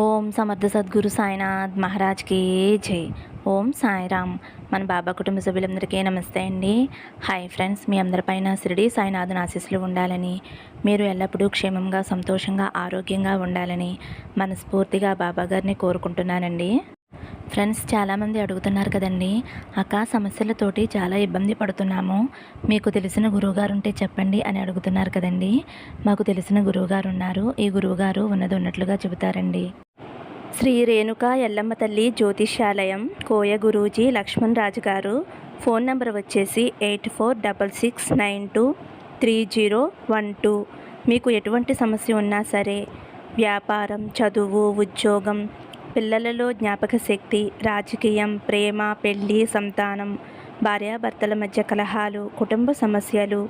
ఓం సమర్థ సద్గురు సాయినాథ్ మహారాజ్కి జై. ఓం సాయిరామ్. మన బాబా కుటుంబ సభ్యులందరికీ నమస్తే అండి. హాయ్ ఫ్రెండ్స్ మీ అందరిపైన షిరిడి సాయినాథుని ఆశీస్సులు ఉండాలని మీరు ఎల్లప్పుడూ క్షేమంగా సంతోషంగా ఆరోగ్యంగా ఉండాలని మనస్ఫూర్తిగా బాబా గారిని కోరుకుంటున్నానండి. ఫ్రెండ్స్ చాలామంది అడుగుతున్నారు కదండి అక్క సమస్యలతోటి చాలా ఇబ్బంది పడుతున్నాము. మీకు తెలిసిన గురువుగారు ఉంటే చెప్పండి అని అడుగుతున్నారు కదండి. మాకు తెలిసిన గురువుగారు ఉన్నారు. ఈ గురువుగారు ఉన్నది ఉన్నట్లుగా చెబుతారండి. శ్రీ రేణుక ఎల్లమ్మ తల్లి జ్యోతిష్యాలయం కోయ గురూజీ లక్ష్మణ్ రాజు గారు. ఫోన్ నంబర్ వచ్చేసి eight four double six nine two three zero one two. మీకు ఎటువంటి సమస్య ఉన్నా సరే వ్యాపారం చదువు ఉద్యోగం పిల్లలలో జ్ఞాపక శక్తి రాజకీయం ప్రేమ పెళ్ళి సంతానం భార్యాభర్తల మధ్య కలహాలు కుటుంబ సమస్యలు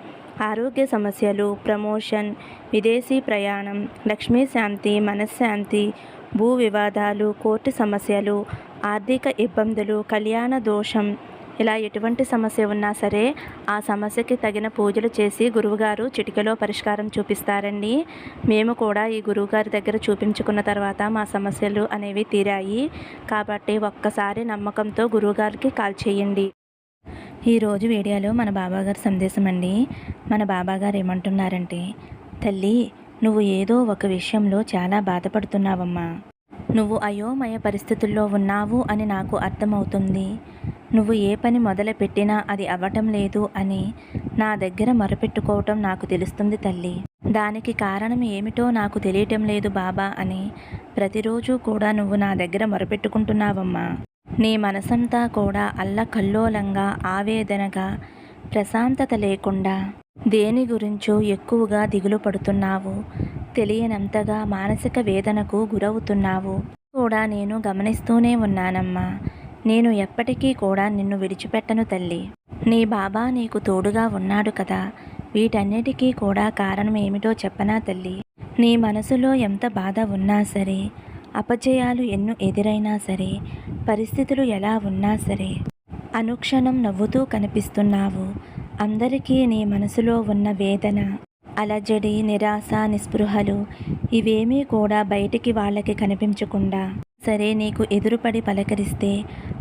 ఆరోగ్య సమస్యలు ప్రమోషన్ విదేశీ ప్రయాణం లక్ష్మీ శాంతి మనశ్శాంతి భూ వివాదాలు కోర్టు సమస్యలు ఆర్థిక ఇబ్బందులు కళ్యాణ దోషం. ఇలా ఎటువంటి సమస్య ఉన్నా సరే ఆ సమస్యకి తగిన పూజలు చేసి గురువుగారు చిటికలో పరిష్కారం చూపిస్తారండి. మేము కూడా ఈ గురువుగారి దగ్గర చూపించుకున్న తర్వాత మా సమస్యలు అనేవి తీరాయి. కాబట్టి ఒక్కసారి నమ్మకంతో గురువుగారికి కాల్ చేయండి. ఈరోజు వీడియోలో మన బాబాగారి సందేశం అండి మన బాబాగారు ఏమంటున్నారంటే తల్లి నువ్వు ఏదో ఒక విషయంలో చాలా బాధపడుతున్నావమ్మా. నువ్వు అయోమయ పరిస్థితుల్లో ఉన్నావు అని నాకు అర్థమవుతుంది. నువ్వు ఏ పని మొదలుపెట్టినా అది అవ్వటం లేదు అని నా దగ్గర మొరపెట్టుకోవటం నాకు తెలుస్తుంది తల్లి. దానికి కారణం ఏమిటో నాకు తెలియటం లేదు బాబా అని ప్రతిరోజు కూడా నువ్వు నా దగ్గర మొరపెట్టుకుంటున్నావమ్మా. నీ మనసంతా కూడా అల్లకల్లోలంగా ఆవేదనగా ప్రశాంతత లేకుండా దేని గురించో ఎక్కువగా దిగులు పడుతున్నావు? తెలియనంతగా మానసిక వేదనకు గురవుతున్నావు. కూడా నేను గమనిస్తూనే ఉన్నానమ్మా. నేను ఎప్పటికీ కూడా నిన్ను విడిచిపెట్టను తల్లి. నీ బాబా నీకు తోడుగా ఉన్నాడు కదా. వీటన్నిటికీ కూడా కారణం ఏమిటో చెప్పనా తల్లి. నీ మనసులో ఎంత బాధ ఉన్నా సరే అపజయాలు ఎన్ను ఎదురైనా సరే పరిస్థితులు ఎలా ఉన్నా సరే అనుక్షణం నవ్వుతూ కనిపిస్తున్నావు. అందరికీ నీ మనసులో ఉన్న వేదన అలజడి నిరాశ నిస్పృహలు ఇవేమీ కూడా బయటికి వాళ్ళకి కనిపించకుండా సరే నీకు ఎదురుపడి పలకరిస్తే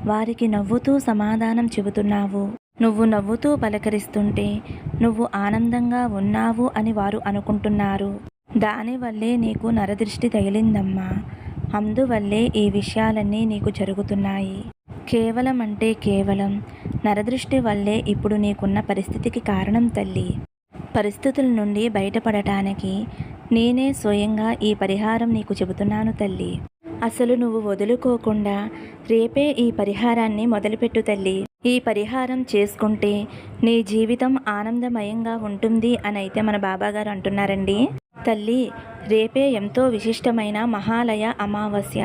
వారికి నవ్వుతూ సమాధానం చెబుతున్నావు. నువ్వు నవ్వుతూ పలకరిస్తుంటే నువ్వు ఆనందంగా ఉన్నావు అని వారు అనుకుంటున్నారు. దానివల్లే నీకు నరదృష్టి తగిలిందమ్మా. అందువల్లే ఈ విషయాలన్నీ నీకు జరుగుతున్నాయి. కేవలం అంటే కేవలం నరదృష్టి వల్లే ఇప్పుడు నీకున్న పరిస్థితికి కారణం తల్లి. పరిస్థితుల నుండి బయటపడటానికి నేనే స్వయంగా ఈ పరిహారం నీకు చెబుతున్నాను తల్లి. అసలు నువ్వు వదులుకోకుండా రేపే ఈ పరిహారాన్ని మొదలుపెట్టు తల్లి. ఈ పరిహారం చేసుకుంటే నీ జీవితం ఆనందమయంగా ఉంటుంది అని అయితే మన బాబాగారు అంటున్నారండి. తల్లి రేపే ఎంతో విశిష్టమైన మహాలయ అమావాస్య.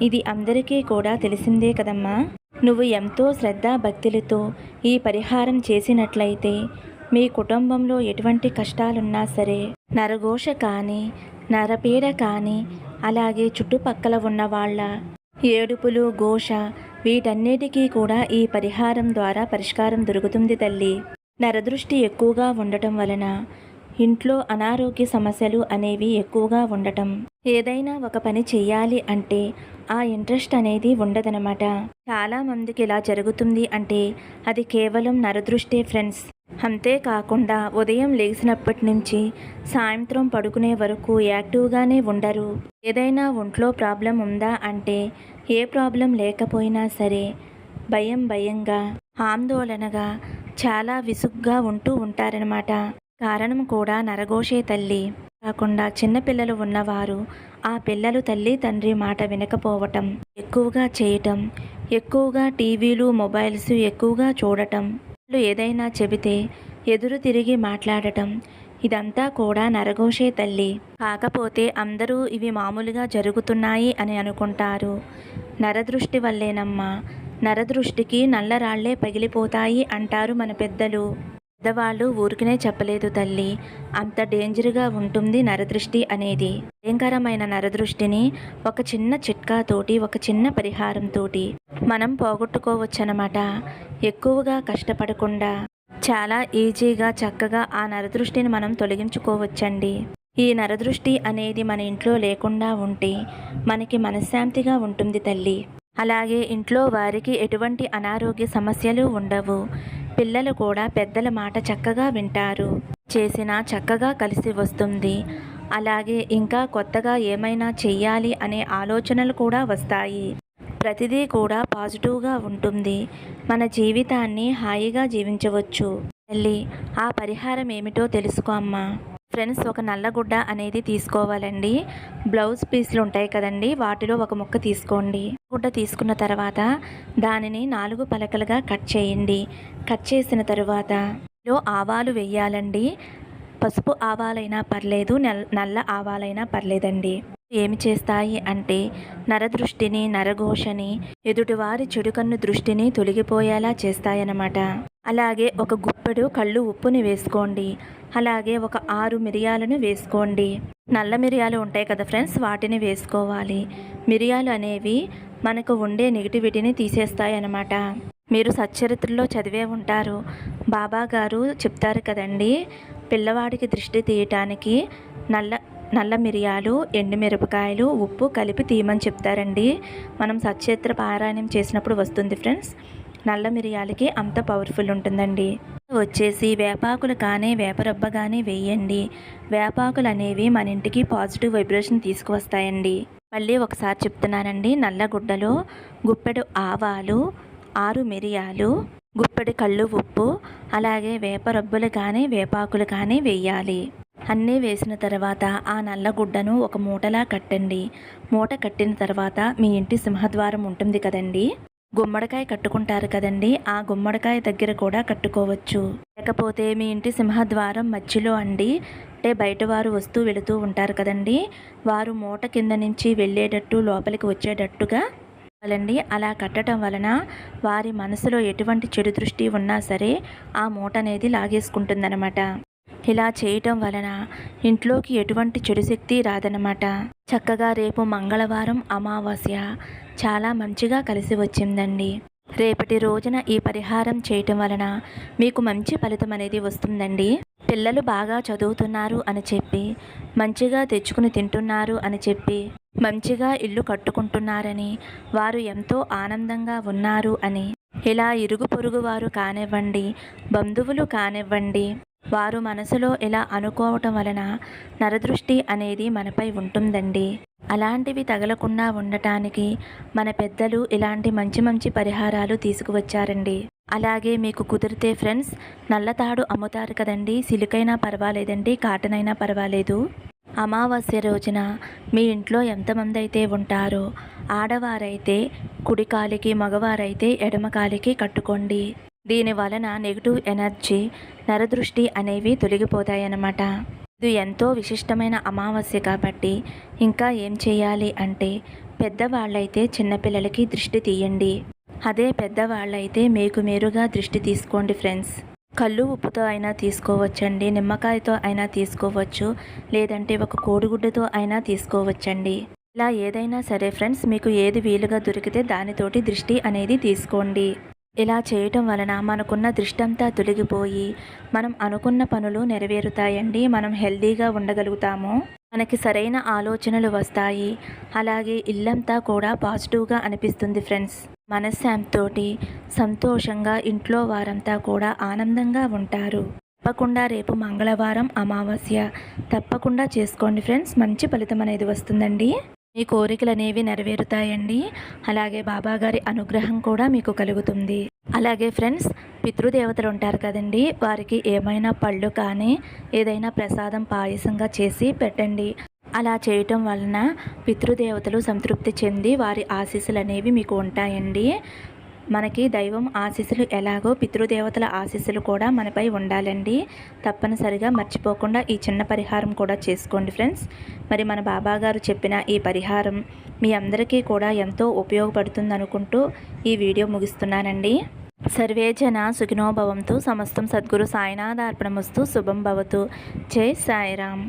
ఇది అందరికీ కూడా తెలిసిందే కదమ్మా. నువ్వు ఎంతో శ్రద్ధ భక్తులతో ఈ పరిహారం చేసినట్లయితే మీ కుటుంబంలో ఎటువంటి కష్టాలున్నా సరే నరఘోష కానీ నరపీడ కానీ అలాగే చుట్టుపక్కల ఉన్న వాళ్ళ ఏడుపులు ఘోష వీటన్నిటికీ కూడా ఈ పరిహారం ద్వారా పరిష్కారం దొరుకుతుంది తల్లి. నరదృష్టి ఎక్కువగా ఉండటం వలన ఇంట్లో అనారోగ్య సమస్యలు అనేవి ఎక్కువగా ఉండటం. ఏదైనా ఒక పని చేయాలి అంటే ఆ ఇంట్రెస్ట్ అనేది ఉండదనమాట చాలామందికి ఇలా జరుగుతుంది అంటే అది కేవలం నరదృష్టే ఫ్రెండ్స్. అంతేకాకుండా ఉదయం లేచినప్పటి నుంచి సాయంత్రం పడుకునే వరకు యాక్టివ్గానే ఉండరు. ఏదైనా ఒంట్లో ప్రాబ్లం ఉందా అంటే ఏ ప్రాబ్లం లేకపోయినా సరే భయం భయంగా ఆందోళనగా చాలా విసుగ్గా ఉంటూ ఉంటారనమాట కారణం కూడా నరగోషే తల్లి. కాకుండా చిన్నపిల్లలు ఉన్నవారు ఆ పిల్లలు తల్లి తండ్రి మాట వినకపోవటం ఎక్కువగా చేయటం ఎక్కువగా టీవీలు మొబైల్స్ ఎక్కువగా చూడటం వాళ్ళు ఏదైనా చెబితే ఎదురు తిరిగి మాట్లాడటం ఇదంతా కూడా నరగోషే తల్లి. కాకపోతే అందరూ ఇవి మామూలుగా జరుగుతున్నాయి అని అనుకుంటారు. నరదృష్టి వల్లేనమ్మా నరదృష్టికి నల్లరాళ్ళే పగిలిపోతాయి అంటారు మన పెద్దలు. పెద్దవాళ్ళు ఊరికినే చెప్పలేదు తల్లి. అంత డేంజర్గా ఉంటుంది నరదృష్టి అనేది. భయంకరమైన నరదృష్టిని ఒక చిన్న చిట్కాతోటి ఒక చిన్న పరిహారంతోటి మనం పోగొట్టుకోవచ్చనమాట ఎక్కువగా కష్టపడకుండా చాలా ఈజీగా చక్కగా ఆ నరదృష్టిని మనం తొలగించుకోవచ్చండి. ఈ నరదృష్టి అనేది మన ఇంట్లో లేకుండా ఉంటే మనకి మనశ్శాంతిగా ఉంటుంది తల్లి. అలాగే ఇంట్లో వారికి ఎటువంటి అనారోగ్య సమస్యలు ఉండవు. పిల్లలు కూడా పెద్దల మాట చక్కగా వింటారు. చేసినా చక్కగా కలిసి వస్తుంది. అలాగే ఇంకా కొత్తగా ఏమైనా చెయ్యాలి అనే ఆలోచనలు కూడా వస్తాయి. ప్రతిదీ కూడా పాజిటివ్గా ఉంటుంది. మన జీవితాన్ని హాయిగా జీవించవచ్చు. తల్లి ఆ పరిహారం ఏమిటో తెలుసుకో అమ్మా. ఫ్రెండ్స్ ఒక నల్లగుడ్డ అనేది తీసుకోవాలండి. బ్లౌజ్ పీస్లు ఉంటాయి కదండి వాటిలో ఒక ముక్క తీసుకోండి. గుడ్డ తీసుకున్న తర్వాత దానిని నాలుగు పలకలుగా కట్ చేయండి. కట్ చేసిన తర్వాత లో ఆవాలు వేయాలండి. పసుపు ఆవాలైనా పర్లేదు నల్ నల్ల ఆవాలైనా పర్లేదండి. ఏమి చేస్తాయి అంటే నరదృష్టిని నరఘోషని ఎదుటివారి చెడుకన్ను దృష్టిని తొలగిపోయేలా చేస్తాయన్నమాట. అలాగే ఒక గుప్పెడు కళ్ళు ఉప్పుని వేసుకోండి. అలాగే ఒక ఆరు మిరియాలను వేసుకోండి. నల్ల మిరియాలు ఉంటాయి కదా ఫ్రెండ్స్ వాటిని వేసుకోవాలి. మిరియాలు అనేవి మనకు ఉండే నెగిటివిటీని తీసేస్తాయి అన్నమాట మీరు సచ్చరిత్రలో చదివే ఉంటారు. బాబా గారు చెప్తారు కదండి పిల్లవాడికి దృష్టి తీయటానికి నల్ల నల్ల మిరియాలు ఎండుమిరపకాయలు ఉప్పు కలిపి తీయమని చెప్తారండి. మనం సచ్చేత్ర పారాయణం చేసినప్పుడు వస్తుంది ఫ్రెండ్స్. నల్ల మిరియాలకి అంత పవర్ఫుల్ ఉంటుందండి. వచ్చేసి వేపాకులు కానీ వేపరబ్బ కానీ వేయండి. వేపాకులు అనేవి మన ఇంటికి పాజిటివ్ వైబ్రేషన్ తీసుకువస్తాయండి. మళ్ళీ ఒకసారి చెప్తున్నానండి. నల్లగుడ్డలో గుప్పెడు ఆవాలు ఆరు మిరియాలు గుప్పెడు కళ్ళు ఉప్పు అలాగే వేపరబ్బులు కానీ వేపాకులు కానీ వేయాలి. అన్నీ వేసిన తర్వాత ఆ నల్లగుడ్డను ఒక మూటలా కట్టండి. మూట కట్టిన తర్వాత మీ ఇంటి సింహద్వారం ఉంటుంది కదండి. గుమ్మడికాయ కట్టుకుంటారు కదండి ఆ గుమ్మడికాయ దగ్గర కూడా కట్టుకోవచ్చు. లేకపోతే మీ ఇంటి సింహద్వారం మధ్యలో అండి అంటే బయట వారు వస్తూ వెళుతూ ఉంటారు కదండి వారు మూట కింద నుంచి వెళ్ళేటట్టు లోపలికి వచ్చేటట్టుగా వాళ్ళండి అలా కట్టడం వలన వారి మనసులో ఎటువంటి చెడు దృష్టి ఉన్నా సరే ఆ మూట అనేది లాగేసుకుంటుందన్నమాట. ఇలా చేయటం వలన ఇంట్లోకి ఎటువంటి చెడు శక్తి రాదనమాట చక్కగా రేపు మంగళవారం అమావాస్య. చాలా మంచిగా కలిసి వచ్చిందండి. రేపటి రోజున ఈ పరిహారం చేయటం వలన మీకు మంచి ఫలితం అనేది వస్తుందండి. పిల్లలు బాగా చదువుతున్నారు అని చెప్పి మంచిగా తెచ్చుకుని తింటున్నారు అని చెప్పి మంచిగా ఇల్లు కట్టుకుంటున్నారని వారు ఎంతో ఆనందంగా ఉన్నారు అని. ఇలా ఇరుగు పొరుగు వారు కానివ్వండి బంధువులు కానివ్వండి వారు మనసులో ఇలా అనుకోవటం వలన నరదృష్టి అనేది మనపై ఉంటుందండి. అలాంటివి తగలకుండా ఉండటానికి మన పెద్దలు ఇలాంటి మంచి మంచి పరిహారాలు తీసుకువచ్చారండి. అలాగే మీకు కుదిరితే ఫ్రెండ్స్ నల్లతాడు అమ్ముతారు కదండి సిలికైనా పర్వాలేదండి కాటన్ అయినా పర్వాలేదు. అమావాస్య రోజున మీ ఇంట్లో ఎంతమంది అయితే ఉంటారో ఆడవారైతే కుడికాలికి మగవారైతే ఎడమకాలికి కట్టుకోండి. దీని వలన నెగిటివ్ ఎనర్జీ నరదృష్టి అనేవి తొలగిపోతాయన్నమాట. ఇది ఎంతో విశిష్టమైన అమావాస్య కాబట్టి ఇంకా ఏం చేయాలి అంటే పెద్దవాళ్ళైతే చిన్నపిల్లలకి దృష్టి తీయండి. అదే పెద్దవాళ్ళైతే మీకు మీరుగా దృష్టి తీసుకోండి ఫ్రెండ్స్. కళ్ళు ఉప్పుతో అయినా తీసుకోవచ్చండి నిమ్మకాయతో అయినా తీసుకోవచ్చు లేదంటే ఒక కోడిగుడ్డతో అయినా తీసుకోవచ్చండి. ఇలా ఏదైనా సరే ఫ్రెండ్స్ మీకు ఏది వీలుగా దొరికితే దానితోటి దృష్టి అనేది తీసుకోండి. ఇలా చేయటం వలన మనకున్న దృష్టంతా తొలగిపోయి మనం అనుకున్న పనులు నెరవేరుతాయండి మనం హెల్దీగా ఉండగలుగుతాము. మనకి సరైన ఆలోచనలు వస్తాయి. అలాగే ఇల్లంతా కూడా పాజిటివ్గా అనిపిస్తుంది ఫ్రెండ్స్. మనశ్శాంతితోటి సంతోషంగా ఇంట్లో వారంతా కూడా ఆనందంగా ఉంటారు. తప్పకుండా రేపు మంగళవారం అమావాస్య. తప్పకుండా చేసుకోండి ఫ్రెండ్స్. మంచి ఫలితం అనేది వస్తుందండి. మీ కోరికలు అనేవి నెరవేరుతాయండి. అలాగే బాబాగారి అనుగ్రహం కూడా మీకు కలుగుతుంది. అలాగే ఫ్రెండ్స్ పితృదేవతలు ఉంటారు కదండి. వారికి ఏమైనా పళ్ళు కానీ ఏదైనా ప్రసాదం పాయసంగా చేసి పెట్టండి. అలా చేయటం వలన పితృదేవతలు సంతృప్తి చెంది వారి ఆశీస్సులు అనేవి మీకు ఉంటాయండి. మనకి దైవం ఆశీస్సులు ఎలాగో పితృదేవతల ఆశీస్సులు కూడా మనపై ఉండాలండి. తప్పనిసరిగా మర్చిపోకుండా ఈ చిన్న పరిహారం కూడా చేసుకోండి ఫ్రెండ్స్. మరి మన బాబా గారు చెప్పిన ఈ పరిహారం మీ అందరికీ కూడా ఎంతో ఉపయోగపడుతుంది అనుకుంటూ ఈ వీడియో ముగిస్తున్నానండి. సర్వే జన సుఖినోభవంతు సమస్తం సద్గురు సాయినాథార్పణమస్తు శుభం భవతు. జై సాయిరామ్.